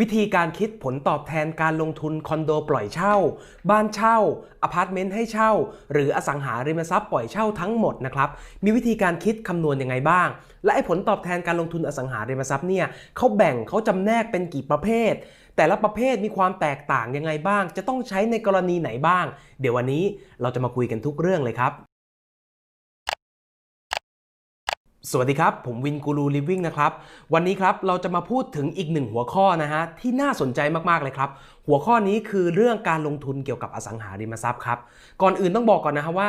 วิธีการคิดผลตอบแทนการลงทุนคอนโดปล่อยเช่า บ้านเช่าอพาร์ตเมนต์ให้เช่า หรืออสังหาริมทรัพย์ปล่อยเช่าทั้งหมดนะครับมีวิธีการคิดคำนวณยังไงบ้าง และไอ้ผลตอบแทนการลงทุนอสังหาริมทรัพย์เนี่ยเขาแบ่งเขาจำแนกเป็นกี่ประเภท แต่ละประเภทมีความแตกต่างยังไงบ้าง จะต้องใช้ในกรณีไหนบ้าง เดี๋ยววันนี้เราจะมาคุยกันทุกเรื่องเลยครับ สวัสดีครับ ผมวินกูรูลิฟวิ่งนะครับ วันนี้ครับเราจะมาพูดถึงอีกหนึ่งหัวข้อนะฮะที่น่าสนใจมาก ๆ เลยครับ หัวข้อนี้คือเรื่องการลงทุนเกี่ยวกับอสังหาริมทรัพย์ครับ ก่อนอื่นต้องบอกก่อนนะฮะว่า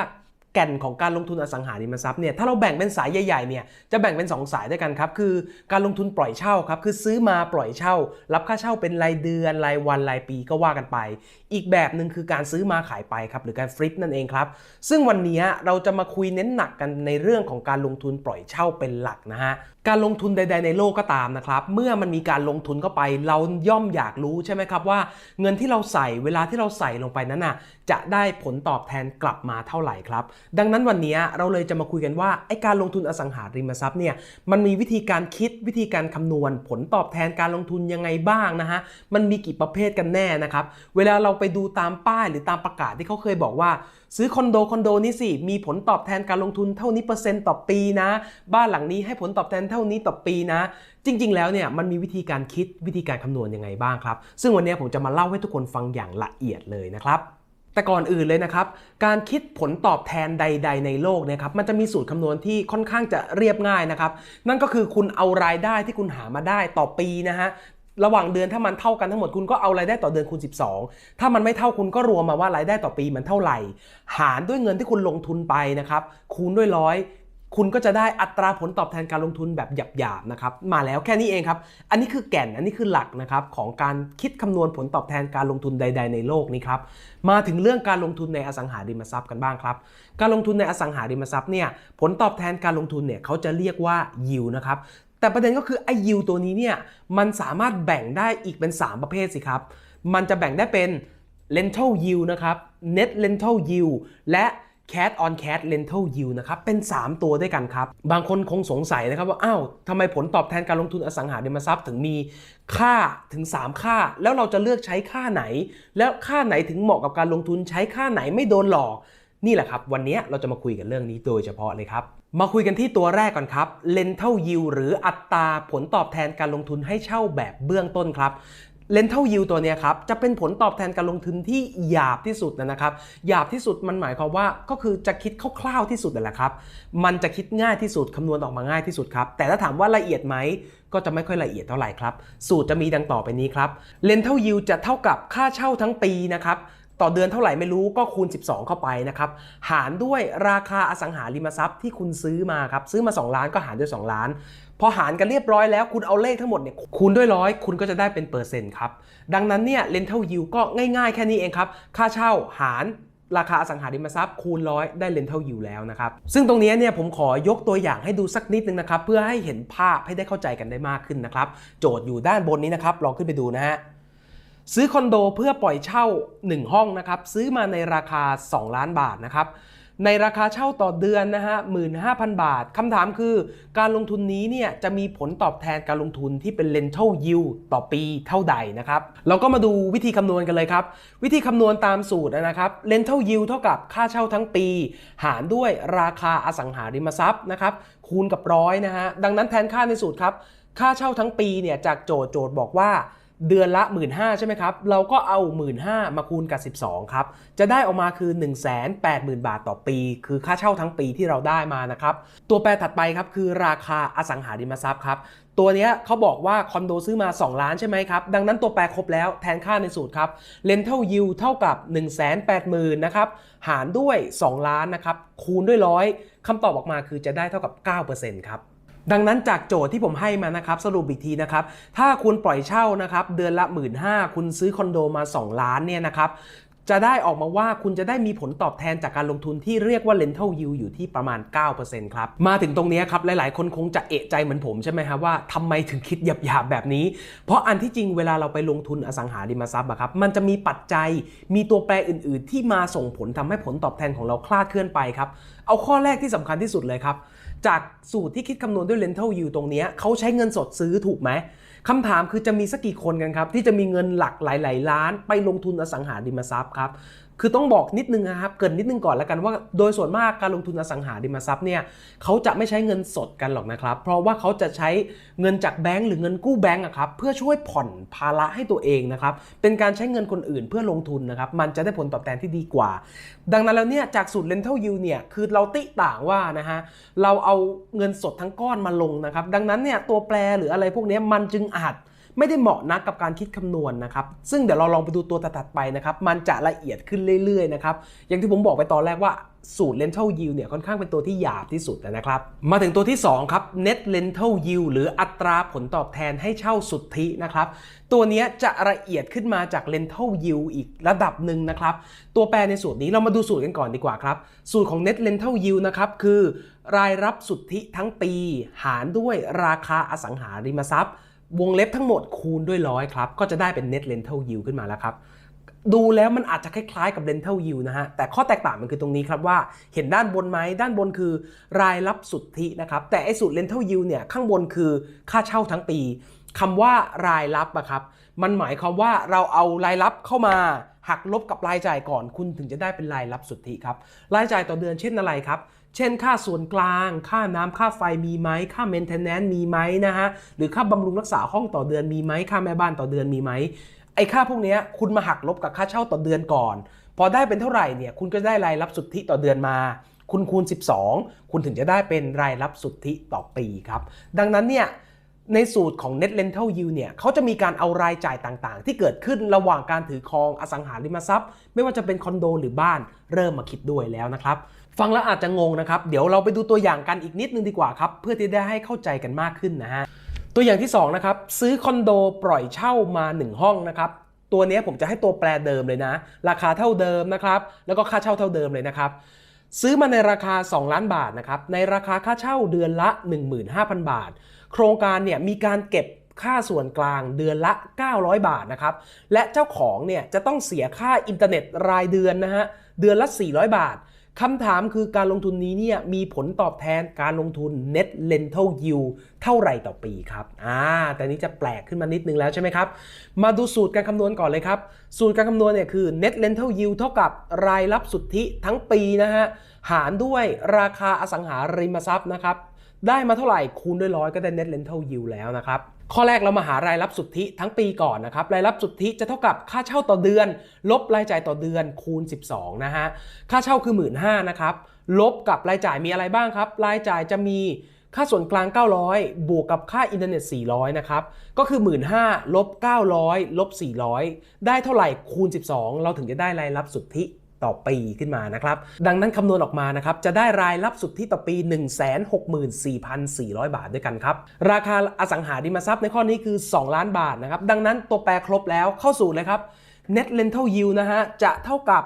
แก่นของการลงทุนอสังหาริมทรัพย์เนี่ยถ้าเราแบ่งเป็นสายใหญ่ๆเนี่ยจะแบ่งเป็น 2 สายด้วยกันครับ คือการลงทุนปล่อยเช่าครับ คือซื้อมาปล่อยเช่า รับค่าเช่าเป็นรายเดือนรายวันรายปีก็ว่ากันไป อีกแบบหนึ่งคือการซื้อมาขายไปครับหรือการฟลิปนั่นเองครับ ซึ่งวันนี้เราจะมาคุยเน้นหนักกันในเรื่องของการลงทุนปล่อยเช่าเป็นหลักนะฮะ การลงทุนใด ๆ ในโลกก็ตามนะครับ เมื่อมันมีการลงทุนเข้าไป เราย่อมอยากรู้ใช่ไหมครับว่า เงินที่เราใส่เวลาที่เราใส่ลงไปนั้นน่ะจะได้ผลตอบแทนกลับมาเท่าไหร่ครับ ดังนั้นวันนี้เราเลยจะมาคุยกันว่าไอการลงทุนอสังหาริมทรัพย์เนี่ยมันมีวิธีการคิดวิธีการคำนวณ ผลตอบแทนการลงทุนยังไงบ้างนะฮะมันมีกี่ประเภทกันแน่นะครับ เวลาเราไปดูตามป้ายหรือตามประกาศที่เขาเคยบอกว่าซื้อคอนโดคอนโดนี้สิ มีผลตอบแทนการลงทุนเท่านี้เปอร์เซ็นต์ต่อปีนะ บ้านหลังนี้ให้ผลตอบแทนเท่านี้ต่อปีนะ จริง ๆ แล้วเนี่ยมันมีวิธีการคิดวิธีการคำนวณยังไงบ้างครับ ซึ่งวันนี้ผมจะมาเล่าให้ทุกคนฟังอย่างละเอียดเลยนะครับแต่ก่อนอื่นเลยนะครับ การคิดผลตอบแทนใด ๆ ในโลกเนี่ยครับ มันจะมีสูตรคำนวณที่ค่อนข้างจะเรียบง่ายนะครับ นั่นก็คือคุณเอารายได้ที่คุณหามาได้ต่อปีนะฮะ ระหว่างเดือนถ้ามันเท่ากันทั้งหมดคุณก็เอารายได้ต่อเดือนคูณ 12 ถ้ามันไม่เท่าคุณก็รวมมาว่ารายได้ต่อปีมันเท่าไหร่ หารด้วยเงินที่คุณลงทุนไปนะครับ คูณด้วยร้อยคุณก็จะได้อัตราผลตอบแทนการลงทุนแบบหยาบๆนะครับมาแล้วแค่นี้เองครับ อันนี้คือแก่นอันนี้คือหลักนะครับของการคิดคำนวณผลตอบแทนการลงทุนใด ๆ ในโลกนี้ครับมาถึงเรื่องการลงทุนในอสังหาริมทรัพย์กันบ้างครับ การลงทุนในอสังหาริมทรัพย์เนี่ยผลตอบแทนการลงทุนเนี่ยเขาจะเรียกว่า yield นะครับ แต่ประเด็นก็คือไอ้ yield ตัวนี้เนี่ยมันสามารถแบ่งได้อีกเป็น 3 ประเภทสิครับ มันจะแบ่งได้เป็น rental yield นะครับ net rental yield และ cash on cash rental yield นะครับ เป็น 3 ตัวด้วยกันครับ บางคนคงสงสัยนะครับว่า อ้าวทำไมผลตอบแทนการลงทุนอสังหาริมทรัพย์ถึงมีค่าถึง 3 ค่า แล้วเราจะเลือกใช้ค่าไหน แล้วค่าไหนถึงเหมาะกับการลงทุนใช้ค่าไหนไม่โดนหลอก นี่แหละครับ วันนี้เราจะมาคุยกันเรื่องนี้โดยเฉพาะเลยครับ มาคุยกันที่ตัวแรกก่อนครับ rental yield หรืออัตราผลตอบแทนการลงทุนให้เช่าแบบเบื้องต้นครับ rental yield ตัวนี้ครับ จะเป็นผลตอบแทนการลงทุนที่หยาบที่สุดนะครับ หยาบที่สุดมันหมายความว่าก็คือจะคิดคร่าวๆที่สุดนั่นแหละครับ มันจะคิดง่ายที่สุดคำนวณออกมาง่ายที่สุดครับ แต่ถ้าถามว่าละเอียดไหมก็จะไม่ค่อยละเอียดเท่าไหร่ครับ สูตรจะมีดังต่อไปนี้ครับ rental yield จะเท่ากับค่าเช่าทั้งปีนะครับ ต่อเดือนเท่าไหร่ไม่รู้ก็คูณ 12 เข้าไปนะครับ หารด้วยราคาอสังหาริมทรัพย์ที่คุณซื้อมาครับ ซื้อมา 2 ล้านก็หารด้วย 2 ล้าน พอหารกันเรียบร้อยแล้ว คุณเอาเลขทั้งหมดเนี่ยคูณด้วยร้อยคุณก็จะได้เป็นเปอร์เซ็นต์ครับ ดังนั้นเนี่ย rental yield ก็ง่ายๆ แค่นี้เองครับ ค่าเช่าหารราคาอสังหาริมทรัพย์คูณร้อยได้ rental yield แล้วนะครับ ซึ่งตรงนี้เนี่ยผมขอยกตัวอย่างให้ดูสักนิดนึงนะครับ เพื่อให้เห็นภาพให้ได้เข้าใจกันได้มากขึ้นนะครับ โจทย์อยู่ด้านบนนี้นะครับ ลองขึ้นไปดูนะฮะ ซื้อคอนโดเพื่อปล่อยเช่า 1 ห้องนะครับ ซื้อมาในราคา 2 ล้านบาทนะครับในราคาเช่าต่อเดือนนะฮะ 15,000 บาท คำถามคือ การลงทุนนี้เนี่ยจะมีผลตอบแทนการลงทุนที่เป็น rental yield ต่อปีเท่าใดนะครับ เราก็มาดูวิธีคำนวณกันเลยครับ วิธีคำนวณตามสูตรนะครับ rental yield เท่ากับค่าเช่าทั้งปี หารด้วยราคาอสังหาริมทรัพย์นะครับ คูณกับร้อยนะฮะ ดังนั้นแทนค่าในสูตรครับ ค่าเช่าทั้งปีเนี่ยจากโจทย์โจทย์บอกว่า เดือนละ 1 5ื่นใช่ไหมครับ เราก็เอา 1 5ื่นมาคูณกับ 12 ครับ จะได้ออกมาคือ 1 8 0 0 0 0 บาทต่อปี คือค่าเช่าทั้งปีที่เราได้มานะครับ ตัวแปรถัดไปครับคือราคาอสังหาริมทรัพย์ครับ ตัวเนี้ยเขาบอกว่าคอนโดซื้อมา 2 ล้านใช่ไหมครับ ดังนั้นตัวแปรครบแล้วแทนค่าในสูตรครับ rental yield เท่ากับ 1 8 0 0 0 0นะครับ หารด้วย 2 ล้านนะครับ คูณด้วยร้อยคำตอบออกมาคือจะได้เท่ากับ 9%ครับ ดังนั้นจากโจทย์ที่ผมให้มานะครับสรุปอีกทีนะครับถ้าคุณปล่อยเช่านะครับเดือนละ 1 5ื่นคุณซื้อคอนโดมา 2 ล้านเนี่ยนะครับ จะได้ออกมาว่าคุณจะได้มีผลตอบแทนจากการลงทุนที่เรียกว่า rental yield อยู่ที่ประมาณ 9%ครับ มาถึงตรงนี้ครับ หลายๆ คนคงจะเอะใจเหมือนผมใช่ไหมครับว่าทำไมถึงคิดหยาบๆ แบบนี้ เพราะอันที่จริงเวลาเราไปลงทุนอสังหาริมทรัพย์อะครับ มันจะมีปัจจัย มีตัวแปรอื่น ๆ ที่มาส่งผลทำให้ผลตอบแทนของเราคลาดเคลื่อนไปครับ เอาข้อแรกที่สำคัญที่สุดเลยครับ จากสูตรที่คิดคำนวณด้วย rental yield ตรงนี้เขาใช้เงินสดซื้อถูกไหม คำถามคือจะมีสักกี่คนกันครับ ที่จะมีเงินหลักหลาย ๆ ล้านไปลงทุนอสังหาริมทรัพย์ครับ คือต้องบอกนิดนึงนะครับ เกินนิดนึงก่อนแล้วกันว่า โดยส่วนมากการลงทุนอสังหาริมทรัพย์เนี่ยเขาจะไม่ใช้เงินสดกันหรอกนะครับ เพราะว่าเขาจะใช้เงินจากแบงก์หรือเงินกู้แบงก์อะครับเพื่อช่วยผ่อนภาระให้ตัวเองนะครับ เป็นการใช้เงินคนอื่นเพื่อลงทุนนะครับ มันจะได้ผลตอบแทนที่ดีกว่า ดังนั้นแล้วเนี่ยจากสูตร rental yield เนี่ยคือเราติต่างว่านะฮะเราเอาเงินสดทั้งก้อนมาลงนะครับ ดังนั้นเนี่ยตัวแปรหรืออะไรพวกนี้มันจึงอาจ ไม่ได้เหมาะนักกับการคิดคำนวณนะครับ ซึ่งเดี๋ยวเราลองไปดูตัวถัดไปนะครับ มันจะละเอียดขึ้นเรื่อยๆนะครับอย่างที่ผมบอกไปตอนแรกว่าสูตร rental yield เนี่ยค่อนข้างเป็นตัวที่หยาบที่สุดนะครับ มาถึงตัวที่ 2 ครับ net rental yield หรืออัตราผลตอบแทนให้เช่าสุทธินะครับ ตัวนี้จะละเอียดขึ้นมาจาก rental yield อีกระดับหนึ่งนะครับ ตัวแปรในสูตรนี้เรามาดูสูตรกันก่อนดีกว่าครับ สูตรของ net rental yield นะครับ คือ รายรับสุทธิทั้งปี หารด้วยราคาอสังหาริมทรัพย์ วงเล็บทั้งหมดคูณด้วยร้อยครับ ก็จะได้เป็น net rental yield ขึ้นมาแล้วครับ ดูแล้วมันอาจจะคล้ายๆกับ rental yield นะฮะ แต่ข้อแตกต่างมันคือตรงนี้ครับว่าเห็นด้านบนไหมด้านบนคือรายรับสุทธินะครับ แต่ไอ้สูตร rental yield เนี่ยข้างบนคือค่าเช่าทั้งปีคำว่ารายรับอะครับ มันหมายความว่าเราเอารายรับเข้ามาหักลบกับรายจ่ายก่อนคุณถึงจะได้เป็นรายรับสุทธิครับ รายจ่ายต่อเดือนเช่นอะไรครับ เช่นค่าส่วนกลาง ค่าน้ำค่าไฟมีไหม ค่า maintenance มีไหมนะฮะ หรือค่าบำรุงรักษาห้องต่อเดือนมีไหม ค่าแม่บ้านต่อเดือนมีไหม ไอ้ค่าพวกนี้คุณมาหักลบกับค่าเช่าต่อเดือนก่อน พอได้เป็นเท่าไหร่เนี่ย คุณก็ได้รายรับสุทธิต่อเดือนมา คุณคูณ 12 คุณถึงจะได้เป็นรายรับสุทธิต่อปีครับ ดังนั้นเนี่ยในสูตรของ net rental yield เนี่ยเขาจะมีการเอารายจ่ายต่างๆ ที่เกิดขึ้นระหว่างการถือครองอสังหาริมทรัพย์ ไม่ว่าจะเป็นคอนโดหรือบ้านเริ่มมาคิดด้วยแล้วนะครับ ฟังแล้วอาจจะงงนะครับ เดี๋ยวเราไปดูตัวอย่างกันอีกนิดนึงดีกว่าครับ เพื่อที่ได้ให้เข้าใจกันมากขึ้นนะฮะ ตัวอย่างที่2นะครับซื้อคอนโดปล่อยเช่ามา 1 ห้องนะครับ ตัวนี้ผมจะให้ตัวแปรเดิมเลยนะ ราคาเท่าเดิมนะครับ แล้วก็ค่าเช่าเท่าเดิมเลยนะครับ ซื้อมาในราคา 2 ล้านบาทนะครับ ในราคาค่าเช่าเดือนละ 15,000 บาท โครงการเนี่ยมีการเก็บค่าส่วนกลางเดือนละ 900 บาทนะครับ และเจ้าของเนี่ยจะต้องเสียค่าอินเทอร์เน็ตรายเดือนนะฮะ เดือนละ 400 บาท คำถามคือการลงทุนนี้เนี่ยมีผลตอบแทนการลงทุน net rental yield เท่าไหร่ต่อปีครับอ่าแต่นี้จะแปลกขึ้นมานิดนึงแล้วใช่ไหมครับ มาดูสูตรการคำนวณก่อนเลยครับ สูตรการคำนวณเนี่ยคือ net rental yield เท่ากับรายรับสุทธิทั้งปีนะฮะหารด้วยราคาอสังหาริมทรัพย์นะครับ ได้มาเท่าไหร่คูณด้วยร้อยก็ได้ net rental yield แล้วนะครับ ข้อแรกเรามาหารายรับสุทธิทั้งปีก่อนนะครับ รายรับสุทธิจะเท่ากับค่าเช่าต่อเดือน ลบรายจ่ายต่อเดือนคูณ 12 นะฮะ ค่าเช่าคือ 1 5ื่นนะครับ ลบกับรายจ่ายมีอะไรบ้างครับ รายจ่ายจะมีค่าส่วนกลาง 900 บวกกับค่าอินเทอร์เน็ต 400 นะครับ ก็คือ 1 5ื่นลบ 900 ลบ 400 ได้เท่าไหร่คูณ 12 เราถึงจะได้รายรับสุทธิ ต่อปีขึ้นมานะครับ ดังนั้นคำนวณออกมานะครับจะได้รายรับสุทธิต่อปี 164,400 บาทด้วยกันครับ ราคาอสังหาริมทรัพย์ในข้อนี้คือ 2 ล้านบาทนะครับ ดังนั้นตัวแปรครบแล้วเข้าสู่เลยครับ net rental yield นะฮะจะเท่ากับ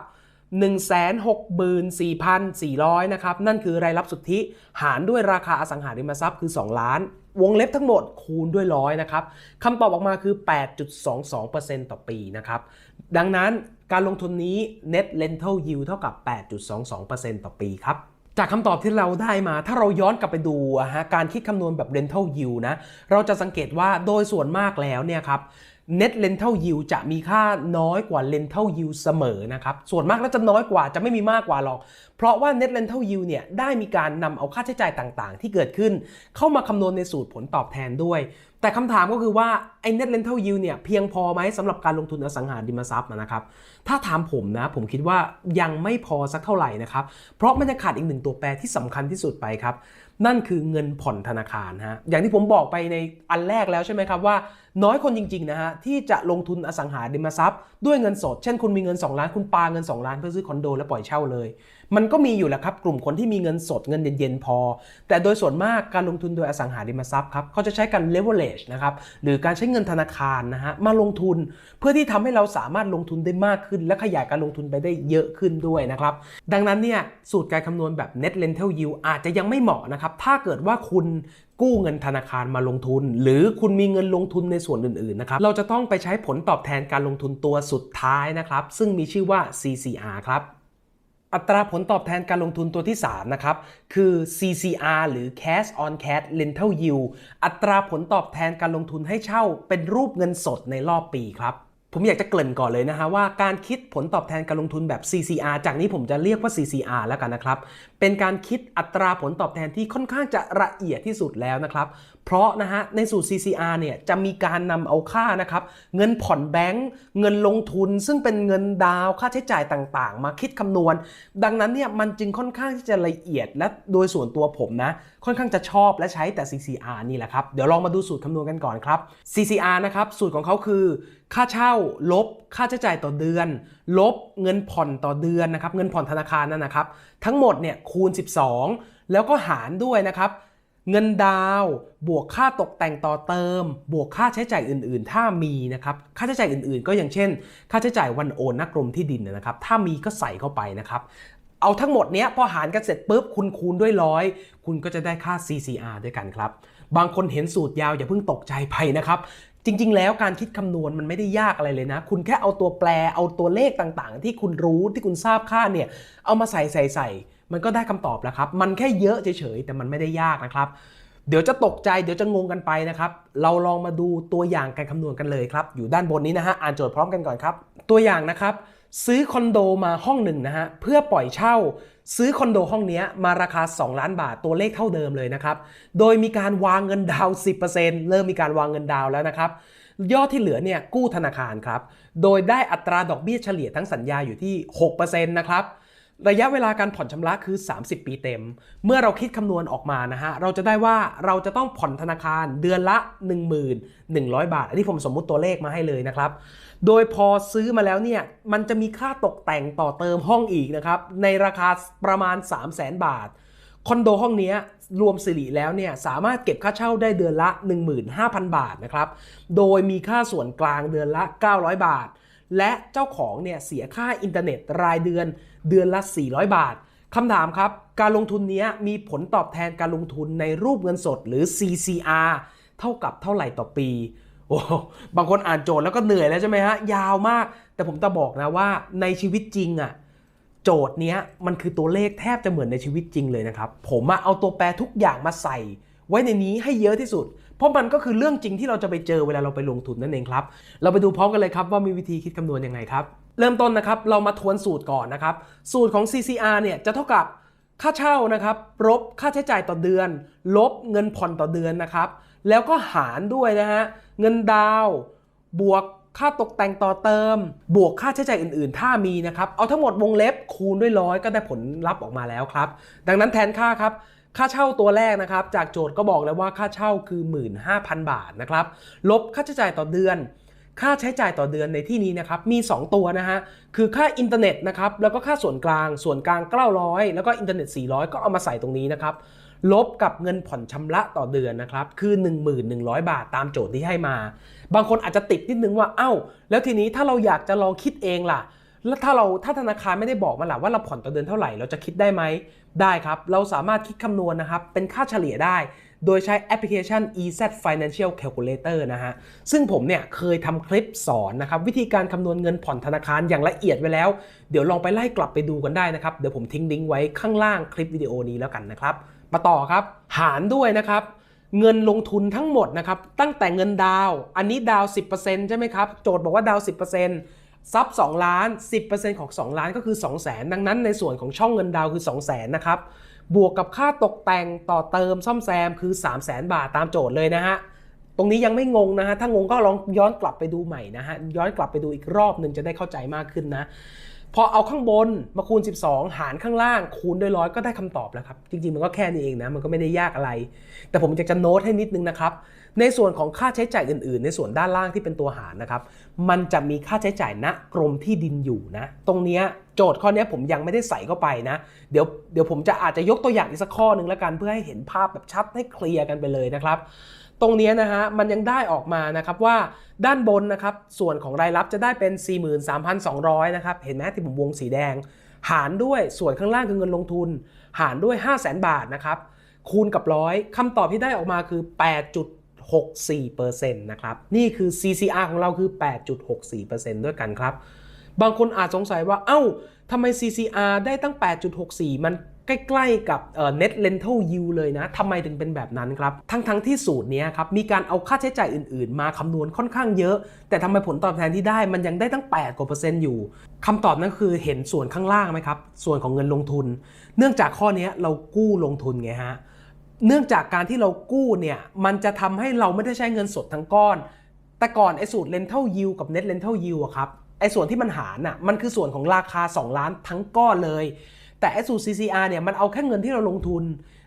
164,400 นะครับ นั่นคือรายรับสุทธิหารด้วยราคาอสังหาริมทรัพย์คือ 2 ล้าน วงเล็บทั้งหมดคูณด้วยร้อยนะครับคำตอบออกมาคือ 8.22%ต่อปีนะครับ ดังนั้น การลงทุนนี้ net rental yield เท่ากับ 8.22%ต่อปีครับจากคำตอบที่เราได้มาถ้าเราย้อนกลับไปดูอะฮะการคิดคำนวณแบบ rental yield นะเราจะสังเกตว่าโดยส่วนมากแล้วเนี่ยครับ net rental yield จะมีค่าน้อยกว่า rental yield เสมอนะครับ ส่วนมากแล้วจะน้อยกว่าจะไม่มีมากกว่าหรอก เพราะว่า net rental yield เนี่ยได้มีการนำเอาค่าใช้จ่ายต่างๆ ที่เกิดขึ้น เข้ามาคำนวณในสูตรผลตอบแทนด้วย แต่คำถามก็คือว่าไอ้ net rental yield เนี่ยเพียงพอไหมสำหรับการลงทุนอสังหาริมทรัพย์นะครับ ถ้าถามผมนะ ผมคิดว่ายังไม่พอสักเท่าไหร่นะครับ เพราะมันจะขาดอีกหนึ่งตัวแปรที่สำคัญที่สุดไปครับ นั่นคือเงินผ่อนธนาคารฮะอย่างที่ผมบอกไปในอันแรกแล้วใช่ไหมครับว่า น้อยคนจริงๆนะฮะที่จะลงทุนอสังหาริมทรัพย์ ด้วยเงินสด เช่นคุณมีเงิน 2 ล้านคุณปาเงิน 2 ล้านเพื่อซื้อคอนโดแล้วปล่อยเช่าเลย มันก็มีอยู่แหละครับกลุ่มคนที่มีเงินสดเงินเย็นๆพอ แต่โดยส่วนมากการลงทุนโดยอสังหาริมทรัพย์ครับเขาจะใช้การ leverage นะครับหรือการใช้เงินธนาคารนะฮะมาลงทุนเพื่อที่ทำให้เราสามารถลงทุนได้มากขึ้น และขยายการลงทุนไปได้เยอะขึ้นด้วยนะครับดังนั้นเนี่ยสูตรการคำนวณแบบ net rental yield อาจจะยังไม่เหมาะนะครับถ้าเกิดว่าคุณกู้เงินธนาคารมาลงทุน หรือคุณมีเงินลงทุนในส่วนอื่นๆนะครับเราจะต้องไปใช้ผลตอบแทนการลงทุนตัวสุดท้ายนะครับซึ่งมีชื่อว่า CCR ครับ อัตราผลตอบแทนการลงทุนตัวที่ 3 นะครับ คือ CCR หรือ Cash on Cash Rental Yield อัตราผลตอบแทนการลงทุนให้เช่าเป็นรูปเงินสดในรอบปีครับ ผมอยากจะเกริ่นก่อนเลยนะฮะว่าการคิดผลตอบแทนการลงทุนแบบ CCR จากนี้ผมจะเรียกว่า CCR แล้วกันนะครับ เป็นการคิดอัตราผลตอบแทนที่ค่อนข้างจะละเอียดที่สุดแล้วนะครับ เพราะนะฮะในสูตร CCR เนี่ยจะมีการนำเอาค่านะครับเงินผ่อนแบงก์เงินลงทุน ซึ่งเป็นเงินดาวค่าใช้จ่ายต่างๆ มาคิดคำนวณ ดังนั้นเนี่ยมันจึงค่อนข้างที่จะละเอียดและโดยส่วนตัวผมนะค่อนข้างจะชอบและใช้แต่ CCR นี่แหละครับ เดี๋ยวลองมาดูสูตรคำนวณกันก่อนครับ CCR นะครับ สูตรของเขาคือ ค่าเช่าลบ ค่าใช้จ่ายต่อเดือน ลบเงินผ่อนต่อเดือนนะครับ เงินผ่อนธนาคารนั่นนะครับ ทั้งหมดเนี่ยคูณ 12 แล้วก็หารด้วยนะครับเงินดาวบวกค่าตกแต่งต่อเติม บวกค่าใช้จ่ายอื่น ๆ ถ้ามีนะครับ ค่าใช้จ่ายอื่น ๆ ก็อย่างเช่น ค่าใช้จ่ายวันโอนนักกรมที่ดินนะครับ ถ้ามีก็ใส่เข้าไปนะครับ เอาทั้งหมดเนี้ยพอหารกันเสร็จปุ๊บคุณคูณด้วยร้อยคุณก็จะได้ค่า CCR ด้วยกันครับ บางคนเห็นสูตรยาวอย่าเพิ่งตกใจไปนะครับจริง ๆ แล้วการคิดคำนวณมันไม่ได้ยากอะไรเลยนะ คุณแค่เอาตัวแปรเอาตัวเลขต่างๆ ที่คุณรู้ที่คุณทราบค่าเนี่ยเอามาใส่ใส่ใส่มันก็ได้คำตอบแล้วครับ มันแค่เยอะเฉยๆแต่มันไม่ได้ยากนะครับ เดี๋ยวจะตกใจเดี๋ยวจะงงกันไปนะครับ เราลองมาดูตัวอย่างการคำนวณกันเลยครับ อยู่ด้านบนนี้นะฮะอ่านโจทย์พร้อมกันก่อนครับ ตัวอย่างนะครับ ซื้อคอนโดมาห้องหนึ่งนะฮะเพื่อปล่อยเช่า ซื้อคอนโดห้องนี้มาราคา 2 ล้านบาทตัวเลขเท่าเดิมเลยนะครับ โดยมีการวางเงินดาวน์10%เริ่มมีการวางเงินดาวแล้วนะครับยอดที่เหลือเนี่ยกู้ธนาคารครับ โดยได้อัตราดอกเบี้ยเฉลี่ยทั้งสัญญาอยู่ที่ 6%นะครับ ระยะเวลาการผ่อนชำระคือ 30 ปีเต็ม เมื่อเราคิดคำนวณออกมานะฮะ เราจะได้ว่าเราจะต้องผ่อนธนาคารเดือนละ 11,100 บาท อันนี้ผมสมมุติตัวเลขมาให้เลยนะครับ โดยพอซื้อมาแล้วเนี่ย มันจะมีค่าตกแต่งต่อเติมห้องอีกนะครับ ในราคาประมาณ 300,000 บาท คอนโดห้องนี้รวมสิริแล้วเนี่ยสามารถเก็บค่าเช่าได้เดือนละ 15,000 บาทนะครับ โดยมีค่าส่วนกลางเดือนละ 900 บาท และเจ้าของเนี่ยเสียค่าอินเทอร์เน็ตรายเดือนเดือนละ 400 บาทคำถามครับ การลงทุนนี้มีผลตอบแทนการลงทุนในรูปเงินสดหรือ CCR เท่ากับเท่าไหร่ต่อปีโอ้บางคนอ่านโจทย์แล้วก็เหนื่อยแล้วใช่ไหมฮะ ยาวมาก แต่ผมจะบอกนะว่าในชีวิตจริงอะโจทย์เนี้ยมันคือตัวเลขแทบจะเหมือนในชีวิตจริงเลยนะครับ ผมเอาตัวแปรทุกอย่างมาใส่ ไว้ในนี้ให้เยอะที่สุด เพราะมันก็คือเรื่องจริงที่เราจะไปเจอเวลาเราไปลงทุนนั่นเองครับ เราไปดูพร้อมกันเลยครับว่ามีวิธีคิดคำนวณยังไงครับ เริ่มต้นนะครับเรามาทวนสูตรก่อนนะครับ สูตรของ CCR เนี่ยจะเท่ากับค่าเช่านะครับลบค่าใช้จ่ายต่อเดือน ลบเงินผ่อนต่อเดือนนะครับ แล้วก็หารด้วยนะฮะเงินดาวน์บวกค่าตกแต่งต่อเติม บวกค่าใช้จ่ายอื่น ๆ ถ้ามีนะครับ เอาทั้งหมดวงเล็บคูณด้วยร้อยก็ได้ผลลัพธ์ออกมาแล้วครับ ดังนั้นแทนค่าครับ ค่าเช่าตัวแรกนะครับ จากโจทย์ก็บอกแล้วว่าค่าเช่าคือ 15,000 บาทนะครับ ลบค่าใช้จ่ายต่อเดือน ค่าใช้จ่ายต่อเดือนในที่นี้นะครับ มี 2 ตัวนะฮะ คือค่าอินเทอร์เน็ตนะครับ แล้วก็ค่าส่วนกลาง ส่วนกลาง 900 แล้วก็อินเทอร์เน็ต 400 ก็เอามาใส่ตรงนี้นะครับ ลบกับเงินผ่อนชำระต่อเดือนนะครับ คือ 1100 บาทตามโจทย์ที่ให้มา บางคนอาจจะติดนิดนึงว่า เอ้า แล้วทีนี้ถ้าเราอยากจะลองคิดเองล่ะ แล้วถ้าเรา ถ้าธนาคารไม่ได้บอกมาล่ะว่าเราผ่อนต่อเดือนเท่าไหร่ เราจะคิดได้ไหม ได้ครับ เราสามารถคิดคำนวณนะครับ เป็นค่าเฉลี่ยได้ โดยใช้แอปพลิเคชัน EZ Financial Calculator นะฮะ ซึ่งผมเนี่ยเคยทำคลิปสอนนะครับ วิธีการคำนวณเงินผ่อนธนาคารอย่างละเอียดไว้แล้ว เดี๋ยวลองไปไล่กลับไปดูกันได้นะครับ เดี๋ยวผมทิ้งลิงก์ไว้ข้างล่างคลิปวิดีโอนี้แล้วกันนะครับ มาต่อครับ หารด้วยนะครับเงินลงทุนทั้งหมดนะครับตั้งแต่เงินดาว อันนี้ดาวน์10%ใช่ไหมครับ โจทย์บอกว่าดาวน์10% ซับ2ล้าน 10%ของ 2 ล้านก็คือ 2 0 0 0 0 0ดังนั้นในส่วนของช่องเงินดาวคือ 2 0 0 0 0 0นะครับ บวกกับค่าตกแต่งต่อเติมซ่อมแซมคือ 3 0 0 0 0 0บาทตามโจทย์เลยนะฮะ ตรงนี้ยังไม่งงนะฮะ ถ้างงก็ลองย้อนกลับไปดูใหม่นะฮะ ย้อนกลับไปดูอีกรอบหนึ่งจะได้เข้าใจมากขึ้นนะ พอเอาข้างบนมาคูณ 12 หารข้างล่างคูณด้วยร้อยก็ได้คำตอบแล้วครับ จริงๆมันก็แค่นี้เองนะ มันก็ไม่ได้ยากอะไร แต่ผมอยากจะโน้ตให้นิดนึงนะครับ ในส่วนของค่าใช้จ่ายอื่นๆ ในส่วนด้านล่างที่เป็นตัวหารนะครับ มันจะมีค่าใช้จ่ายณกรมที่ดินอยู่นะ ตรงเนี้ยโจทย์ข้อนี้ผมยังไม่ได้ใส่เข้าไปนะ เดี๋ยวเดี๋ยวผมจะอาจจะยกตัวอย่างอีกสักข้อหนึ่งแล้วกันเพื่อให้เห็นภาพแบบชัดให้เคลียร์กันไปเลยนะครับ ตรงเนี้ยนะฮะมันยังได้ออกมานะครับว่าด้านบนนะครับส่วนของรายรับจะได้เป็น 43,200นะครับเห็นไหมที่ผมวงสีแดง หารด้วยส่วนข้างล่างคือเงินลงทุน หารด้วย 5 0 0 0 0 0บาทนะครับคูณกับร้อยคำตอบที่ได้ออกมาคือ 8.64%นะครับ นี่คือ CCR ของเราคือ 8.64%ด้วยกันครับ บางคนอาจสงสัยว่า เอ้าทำไม CCR ได้ตั้ง 8.64 มันใกล้ๆกับ net rental yield เลยนะ ทำไมถึงเป็นแบบนั้นครับ ทั้งๆทที่สูตรนี้ครับ มีการเอาค่าใช้จ่ายอื่นๆ มาคำนวณค่อนข้างเยอะ แต่ทำไมผลตอบแทนที่ได้มันยังได้ตั้ง 8 กว่าเปอร์เซ็นต์อยู่ คำตอบนั้นคือเห็นส่วนข้างล่างไหมครับ ส่วนของเงินลงทุน เนื่องจากข้อนี้เรากู้ลงทุนไงฮะ เนื่องจากการที่เรากู้เนี่ยมันจะทำให้เราไม่ได้ใช้เงินสดทั้งก้อน แต่ก่อนไอ้สูตร rental yield กับ net rental yield อะครับไอ้ส่วนที่มันหารน่ะมันคือส่วนของราคา 2 ล้านทั้งก้อนเลย แต่ไอ้สูตร CCR เนี่ยมันเอาแค่เงินที่เราลงทุน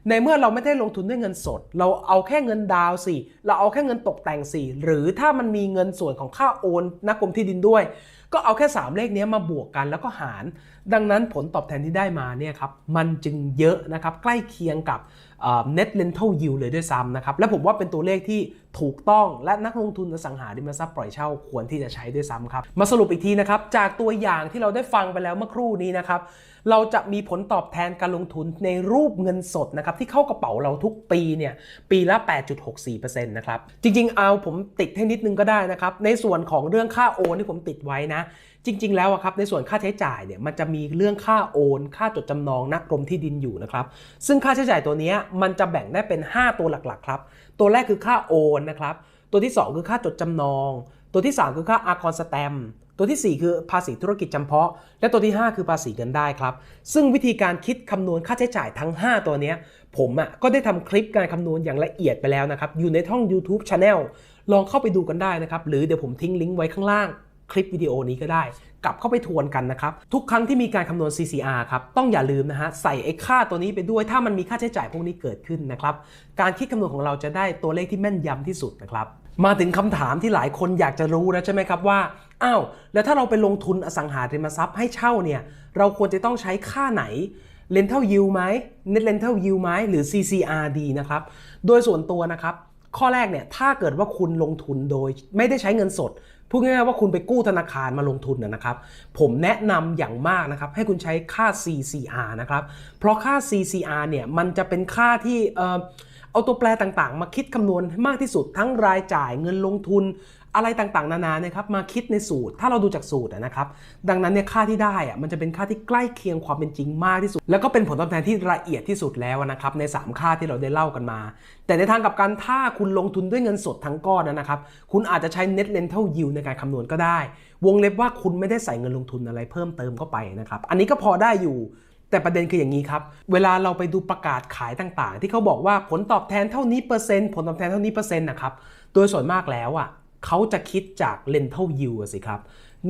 ในเมื่อเราไม่ได้ลงทุนด้วยเงินสด เราเอาแค่เงินดาวสิเราเอาแค่เงินตกแต่งสิหรือถ้ามันมีเงินส่วนของค่าโอนนักกรมที่ดินด้วย ก็เอาแค่ 3 เลขนี้มาบวกกันแล้วก็หาร ดังนั้นผลตอบแทนที่ได้มาเนี่ยครับมันจึงเยอะนะครับใกล้เคียงกับ net rental yield เลยด้วยซ้ำนะครับ และผมว่าเป็นตัวเลขที่ถูกต้องและนักลงทุนอสังหาริมทรัพย์ปล่อยเช่าควรที่จะใช้ด้วยซ้ำครับ มาสรุปอีกทีนะครับ จากตัวอย่างที่เราได้ฟังไปแล้วเมื่อครู่นี้นะครับ เราจะมีผลตอบแทนการลงทุนในรูปเงินสดนะครับที่เข้ากระเป๋าเราทุกปีเนี่ยปีละ 8.64%นะครับ จริงๆ เอาผมติดให้นิดนึงก็ได้นะครับ ในส่วนของเรื่องค่าโอนที่ผมติดไว้นะ จริง ๆ แล้วอะครับในส่วนค่าใช้จ่ายเนี่ยมันจะมีเรื่องค่าโอน ค่าจดจำนองนักกรมที่ดินอยู่นะครับ ซึ่งค่าใช้จ่ายตัวนี้มันจะแบ่งได้เป็น 5 ตัวหลักๆครับ ตัวแรกคือค่าโอนนะครับ ตัวที่ 2 คือค่าจดจำนอง ตัวที่ 3 คือค่าอาคอนสแตมตัวทีสี่4 คือภาษีธุรกิจจำเพาะ และตัวที่ 5 คือภาษีเงินได้ครับ ซึ่งวิธีการคิดคำนวณค่าใช้จ่ายทั้ง 5 ตัวนี้ผมอะก็ได้ทำคลิปการคำนวณอย่างละเอียดไปแล้วนะครับ อยู่ในช่อง YouTube Channel ลองเข้าไปดูกันได้นะครับ หรือเดี๋ยวผมทิ้งลิงก์ไว้ข้างล่าง คลิปวิดีโอนี้ก็ได้ กลับเข้าไปทวนกันนะครับ ทุกครั้งที่มีการคำนวณ CCR ครับต้องอย่าลืมนะฮะใส่ไอ้ค่าตัวนี้ไปด้วย ถ้ามันมีค่าใช้จ่ายพวกนี้เกิดขึ้นนะครับการคิดคำนวณของเราจะได้ตัวเลขที่แม่นยำที่สุดนะครับมาถึงคำถามที่หลายคนอยากจะรู้แล้วใช่ไหมครับว่าอ้าวแล้วถ้าเราไปลงทุนอสังหาริมทรัพย์ให้เช่าเนี่ยเราควรจะต้องใช้ค่าไหน rental yield ไหม net rental yield ไหมหรือ CCR ดีนะครับโดยส่วนตัวนะครับข้อแรกเนี่ยถ้าเกิดว่าคุณลงทุนโดยไม่ได้ใช้เงินสด พูดง่ายๆว่าคุณไปกู้ธนาคารมาลงทุนนะนะครับ ผมแนะนำอย่างมากนะครับ ให้คุณใช้ค่า CCR นะครับ เพราะค่า CCR เนี่ยมันจะเป็นค่าที่เอ่อ เอาตัวแปรต่างๆ มาคิดคำนวณให้มากที่สุดทั้งรายจ่ายเงินลงทุนอะไรต่างๆ นานานะครับมาคิดในสูตรถ้าเราดูจากสูตรนะครับดังนั้นเนี่ยค่าที่ได้อะมันจะเป็นค่าที่ใกล้เคียงความเป็นจริงมากที่สุด แล้วก็เป็นผลตอบแทนที่ละเอียดที่สุดแล้วนะครับใน 3 ค่าที่เราได้เล่ากันมา แต่ในทางกับกันถ้าคุณลงทุนด้วยเงินสดทั้งก้อนนะครับคุณอาจจะใช้ net rental yield ในการคำนวณก็ได้ วงเล็บว่าคุณไม่ได้ใส่เงินลงทุนอะไรเพิ่มเติมเข้าไปนะครับอันนี้ก็พอได้อยู่ แต่ประเด็นคืออย่างนี้ครับ เวลาเราไปดูประกาศขายต่างๆ ที่เขาบอกว่าผลตอบแทนเท่านี้เปอร์เซ็นต์ผลตอบแทนเท่านี้เปอร์เซ็นต์นะครับโดยส่วนมากแล้วอะเขาจะคิดจาก rental yield สิครับ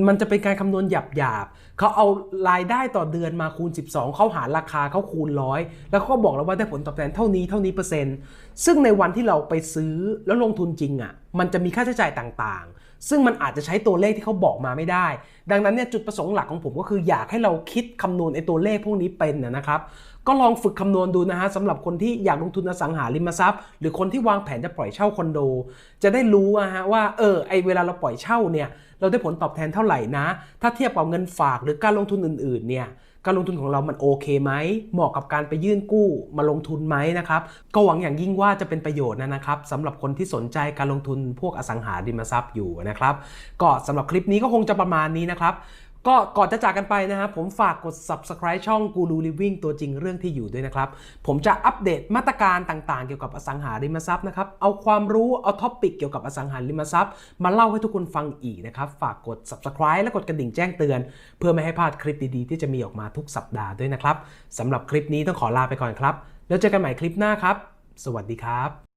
มันจะเป็นการคำนวณหยาบๆ เขาเอารายได้ต่อเดือนมาคูณ 12 เขาหารราคาเขาคูณร้อย แล้วเขาก็บอกเราว่าได้ผลตอบแทนเท่านี้เท่านี้เปอร์เซ็นต์ ซึ่งในวันที่เราไปซื้อแล้วลงทุนจริงอะ มันจะมีค่าใช้จ่ายต่างๆ ซึ่งมันอาจจะใช้ตัวเลขที่เขาบอกมาไม่ได้ ดังนั้นเนี่ยจุดประสงค์หลักของผมก็คืออยากให้เราคิดคำนวณไอ้ตัวเลขพวกนี้เป็นนะครับ ก็ลองฝึกคำนวณดูนะฮะสำหรับคนที่อยากลงทุนอสังหาริมทรัพย์ หรือคนที่วางแผนจะปล่อยเช่าคอนโด จะได้รู้อะฮะว่าเออไอเวลาเราปล่อยเช่าเนี่ยเราได้ผลตอบแทนเท่าไหร่นะ ถ้าเทียบกับเงินฝากหรือการลงทุนอื่นๆเนี่ย การลงทุนของเรามันโอเคไหม เหมาะกับการไปยื่นกู้มาลงทุนไหมนะครับ ก็หวังอย่างยิ่งว่าจะเป็นประโยชน์นะครับสำหรับคนที่สนใจการลงทุนพวกอสังหาริมทรัพย์อยู่นะครับ ก็สำหรับคลิปนี้ก็คงจะประมาณนี้นะครับ ก็ก่อนจะจากกันไปนะครับผมฝากกด subscribe ช่อง Guru Living ตัวจริงเรื่องที่อยู่ด้วยนะครับ ผมจะอัปเดตมาตรการต่างๆ เกี่ยวกับอสังหาริมทรัพย์นะครับ เอาความรู้ เอาท็อปิกเกี่ยวกับอสังหาริมทรัพย์ มาเล่าให้ทุกคนฟังอีกนะครับ ฝากกด subscribe และกดกระดิ่งแจ้งเตือน เพื่อไม่ให้พลาดคลิปดีๆ ที่จะมีออกมาทุกสัปดาห์ด้วยนะครับสำหรับคลิปนี้ต้องขอลาไปก่อนครับ แล้วเจอกันใหม่คลิปหน้าครับ สวัสดีครับ